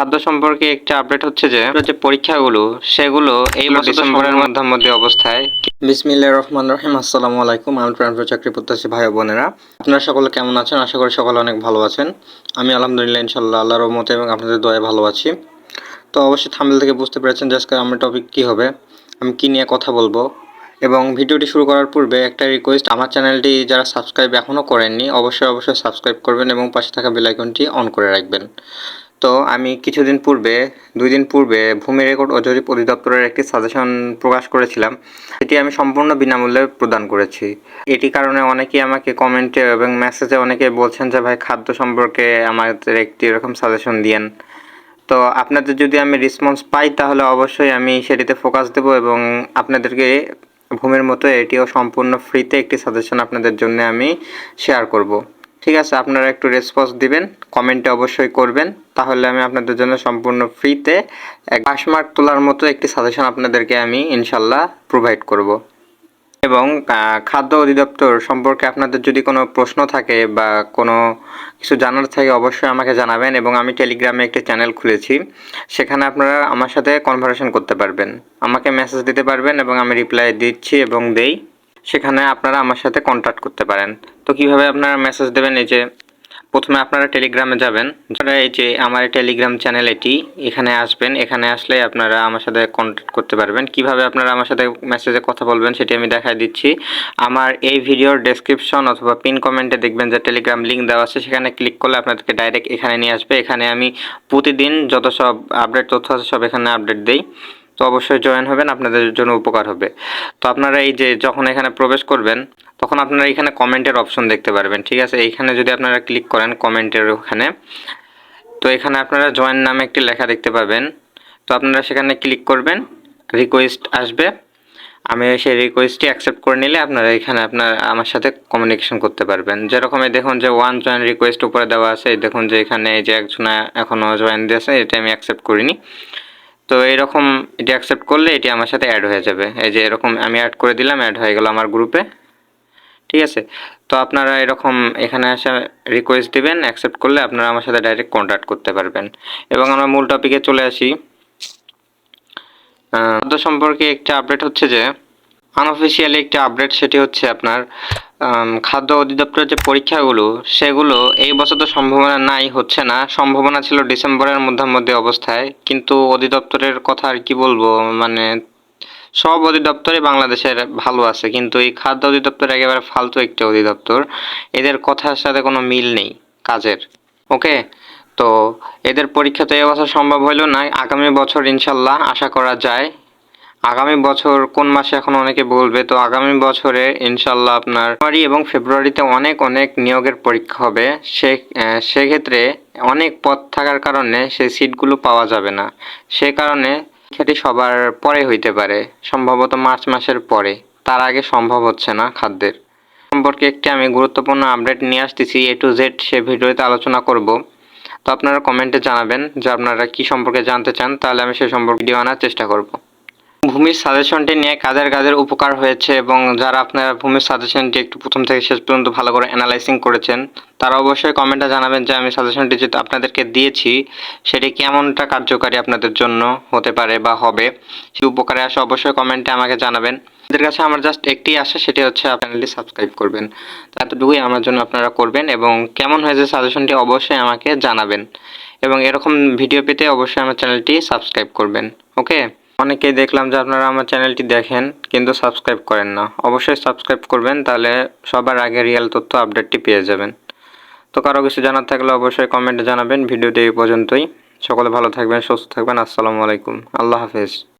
খাদ্য সম্পর্কে একটা আপডেট হচ্ছে যে যে পরীক্ষাগুলো সেগুলো এই ডিসেম্বরের মধ্যে অবস্থায় বিসমিল্লাহ রহমান রহিম আসসালামু আলাইকুম। আমি প্রাণপ্রিয় চাকরি প্রত্যাশী ভাই ও বোনেরা। আপনারা সকলে কেমন আছেন? আশা করি সকলে অনেক ভালো আছেন। আমি আলহামদুলিল্লাহ ইনশাল্লাহ আল্লাহর রহমতে এবং আপনাদের দয়ায় ভালো আছি। তো অবশ্যই থাম্বেল থেকে বুঝতে পেরেছেন যে আজকে আমার টপিক কী হবে আমি কী নিয়ে কথা বলব। এবং ভিডিওটি শুরু করার পূর্বে একটা রিকোয়েস্ট আমার চ্যানেলটি যারা সাবস্ক্রাইব এখনও করেননি অবশ্যই অবশ্যই সাবস্ক্রাইব করবেন এবং পাশে থাকা বেল আইকনটি অন করে রাখবেন। তো আমি কিছুদিন পূর্বে, দুই দিন পূর্বে ভূমি রেকর্ড ও জরিপ অধিদপ্তরের একটি সাজেশন প্রকাশ করেছিলাম। এটি আমি সম্পূর্ণ বিনামূল্যে প্রদান করেছি। এটি কারণে অনেকেই আমাকে কমেন্টে এবং মেসেজে অনেকে বলছেন যে, ভাই, খাদ্য সম্পর্কে আমাদের একটি এরকম সাজেশন দিয়েন। তো আপনাদের যদি আমি রেসপন্স পাই, তাহলে অবশ্যই আমি সেটিতে ফোকাস দেব এবং আপনাদেরকে ভূমির মতো এটিও সম্পূর্ণ ফ্রিতে একটি সাজেশন আপনাদের জন্য আমি শেয়ার করব। ঠিক আছে, আপনারা একটু রেসপন্স দিবেন কমেন্টে অবশ্যই করবেন। তাহলে আমি আপনাদের জন্য সম্পূর্ণ ফ্রিতে এক পাস মার্ক তোলার মতো একটি সাজেশন আপনাদেরকে আমি ইনশাল্লাহ প্রোভাইড করব। এবং খাদ্য অধিদপ্তর সম্পর্কে আপনাদের যদি কোনো প্রশ্ন থাকে বা কোনো কিছু জানার থাকে অবশ্যই আমাকে জানাবেন এবং আমি টেলিগ্রামে একটি চ্যানেল খুলেছি। সেখানে আপনারা আমার সাথে কনভারসেশন করতে পারবেন। আমাকে মেসেজ দিতে পারবেন এবং আমি রিপ্লাই দিচ্ছি এবং দেই। সেখানে আপনারা আমার সাথে কন্ট্যাক্ট করতে পারেন। তো কীভাবে আপনারা মেসেজ দেবেন? এই যে, প্রথমে আপনারা টেলিগ্রামে যাবেন। যারা এই যে আমার টেলিগ্রাম চ্যানেল এটি, এখানে আসবেন। এখানে আসলে আপনারা আমার সাথে কন্ট্যাক্ট করতে পারবেন। কীভাবে আপনারা আমার সাথে মেসেজে কথা বলবেন সেটি আমি দেখাই দিচ্ছি। আমার এই ভিডিওর ডেসক্রিপশন অথবা পিন কমেন্টে দেখবেন যে টেলিগ্রাম লিঙ্ক দেওয়া আছে। সেখানে ক্লিক করলে আপনাদেরকে ডাইরেক্ট এখানে নিয়ে আসবে। এখানে আমি প্রতিদিন যত সব আপডেট তথ্য আছে সব এখানে আপডেট দেই। তো অবশ্যই জয়েন হবেন, আপনাদের জন্য উপকার হবে। তো আপনারা এই যে যখন এখানে প্রবেশ করবেন, তখন আপনারা এখানে কমেন্টের অপশন দেখতে পারবেন, ঠিক আছে? এইখানে যদি আপনারা ক্লিক করেন কমেন্টের ওখানে, তো এখানে আপনারা জয়েন নামে একটি লেখা দেখতে পাবেন। তো আপনারা সেখানে ক্লিক করবেন রিকোয়েস্ট আসবে। আমি সেই রিকোয়েস্টটি অ্যাকসেপ্ট করে নিলে আপনারা এখানে আপনার, আমার সাথে কমিউনিকেশন করতে পারবেন। যেরকম এই দেখুন যে ওয়ান জয়েন রিকোয়েস্ট উপরে দেওয়া আছে দেখুন যে এখানে এই যে একজন এখনও জয়েন দিয়েছে, এটা আমি অ্যাকসেপ্ট করিনি। তো এরকম এটি অ্যাকসেপ্ট করলে এটি আমার সাথে অ্যাড হয়ে যাবে। এই যে এরকম আমি অ্যাড করে দিলাম অ্যাড হয়ে গেল আমার গ্রুপে ঠিক আছে? তো আপনারা এরকম এখানে আসা রিকোয়েস্ট দিবেন অ্যাকসেপ্ট করলে আপনারা আমার সাথে ডাইরেক্ট কন্ট্যাক্ট করতে পারবেন। এবং আমরা মূল টপিকে চলে আসি। সম্পর্কে একটা আপডেট হচ্ছে যে আনঅফিসিয়ালি একটা আপডেট সেটি হচ্ছে আপনার খাদ্য অধিদপ্তরের যে পরীক্ষাগুলো, সেগুলো এই বছর তো সম্ভাবনা নাই, হচ্ছে না। সম্ভাবনা ছিল ডিসেম্বরের মধ্যে অবস্থায়, কিন্তু অধিদপ্তরের কথা আর কি বলব মানে সব অধিদপ্তরই বাংলাদেশের ভালো আছে, কিন্তু এই খাদ্য অধিদপ্তর একেবারে ফালতু একটা অধিদপ্তর। এদের কথার সাথে কোনো মিল নেই কাজের, ওকে? তো এদের পরীক্ষা তো এবছর সম্ভব হইল না, আগামী বছর ইনশাল্লাহ আশা করা যায়। আগামী বছর কোন মাসে এখন অনেকে বলবে, তো আগামী বছরে ইনশাল্লাহ আপনার জানুয়ারি এবং ফেব্রুয়ারিতে অনেক অনেক নিয়োগের পরীক্ষা হবে। সে সেক্ষেত্রে অনেক পদ থাকার কারণে সেই সিটগুলো পাওয়া যাবে না। সে কারণে পরীক্ষাটি সবার পরে হইতে পারে, সম্ভবত মার্চ মাসের পরে। তার আগে সম্ভব হচ্ছে না খাদ্যের। সম্পর্কে একটি আমি গুরুত্বপূর্ণ আপডেট নিয়ে আসতেছি এ টু জেড সে ভিডিওতে আলোচনা করব। তো আপনারা কমেন্টে জানাবেন যে আপনারা কি সম্পর্কে জানতে চান, তাহলে আমি সে সম্পর্কে ভিডিও আনার চেষ্টা করব। ভূমির সাজেশনটি নিয়ে কাদের কাদের উপকার হয়েছে এবং যারা আপনারা ভূমির সাজেশনটি একটু প্রথম থেকে শেষ পর্যন্ত ভালো করে অ্যানালাইসিং করেছেন, তারা অবশ্যই কমেন্টে জানাবেন যে আমি সাজেশনটি যেটা আপনাদেরকে দিয়েছি, সেটি কেমনটা কার্যকারী আপনাদের জন্য হতে পারে বা হবে, সেই উপকারে আসে অবশ্যই কমেন্টে আমাকে জানাবেন। আপনাদের কাছে আমার জাস্ট একটি আশা, সেটি হচ্ছে চ্যানেলটি সাবস্ক্রাইব করবেন। এতটুকুই আমার জন্য আপনারা করবেন এবং কেমন হয়েছে সাজেশনটি অবশ্যই আমাকে জানাবেন এবং এরকম ভিডিও পেতে অবশ্যই আমার চ্যানেলটি সাবস্ক্রাইব করবেন ওকে অনেকেই দেখলাম যে আপনারা আমার চ্যানেলটি দেখেন, কিন্তু সাবস্ক্রাইব করেন না। অবশ্যই সাবস্ক্রাইব করবেন, তাহলে সবার আগে রিয়েল তথ্য আপডেটটি পেয়ে যাবেন। তো কারও কিছু জানার থাকলে অবশ্যই কমেন্টে জানাবেন। ভিডিওটি এই পর্যন্তই। সকলে ভালো থাকবেন, সুস্থ থাকবেন। আসসালামু আলাইকুম। আল্লাহ হাফেজ।